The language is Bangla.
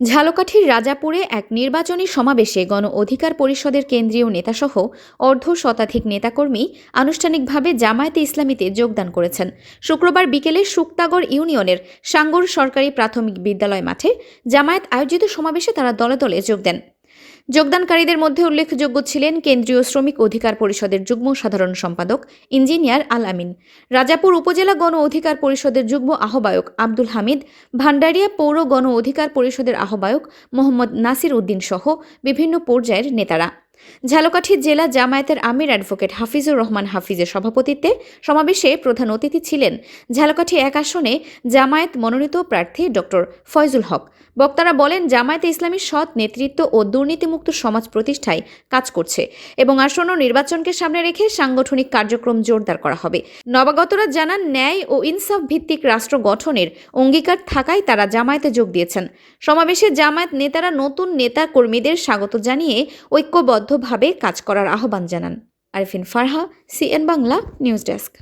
ঝালকাঠির রাজাপুরে এক নির্বাচনী সমাবেশে গণ অধিকার পরিষদের কেন্দ্রীয় নেতাসহ অর্ধ শতাধিক নেতাকর্মী আনুষ্ঠানিকভাবে জামায়াতে ইসলামীতে যোগদান করেছেন। শুক্রবার বিকেলে শুক্তাগড় ইউনিয়নের সাঙ্গর সরকারি প্রাথমিক বিদ্যালয় মাঠে জামায়াত আয়োজিত সমাবেশে তারা দলে দলে যোগ দেন। যোগদানকারীদের মধ্যে উল্লেখযোগ্য ছিলেন কেন্দ্রীয় শ্রমিক অধিকার পরিষদের যুগ্ম সাধারণ সম্পাদক ইঞ্জিনিয়ার আল আমিন, রাজাপুর উপজেলা গণ অধিকার পরিষদের যুগ্ম আহ্বায়ক আব্দুল হামিদ ভান্ডারিয়া পৌর গণ অধিকার পরিষদের আহ্বায়ক মোহাম্মদ নাসির উদ্দিন সহ বিভিন্ন পর্যায়ের নেতারা। ঝালকাঠি জেলা জামায়াতের আমির অ্যাডভোকেট হাফিজুর রহমান হাফিজের সভাপতিত্বে সমাবেশে প্রধান অতিথি ছিলেন ঝালকাঠি এক আসনে জামায়াত মনোনীত প্রার্থী ডক্টর ফয়জুল হক। বক্তারা বলেন, জামায়াতে ইসলামী সৎ নেতৃত্ব ও দুর্নীতিমুক্ত সমাজ প্রতিষ্ঠায় কাজ করছে এবং আসন্ন নির্বাচনকে সামনে রেখে সাংগঠনিক কার্যক্রম জোরদার করা হবে। নবাগতরা জানান, ন্যায় ও ইনসাফ ভিত্তিক রাষ্ট্র গঠনের অঙ্গীকার থাকায় তারা জামায়াতে যোগ দিয়েছেন। সমাবেশে জামায়াত নেতারা নতুন নেতা কর্মীদের স্বাগত জানিয়ে ঐক্যবদ্ধভাবে কাজ করার আহ্বান জানান। Arifin Farha CN Bangla news desk.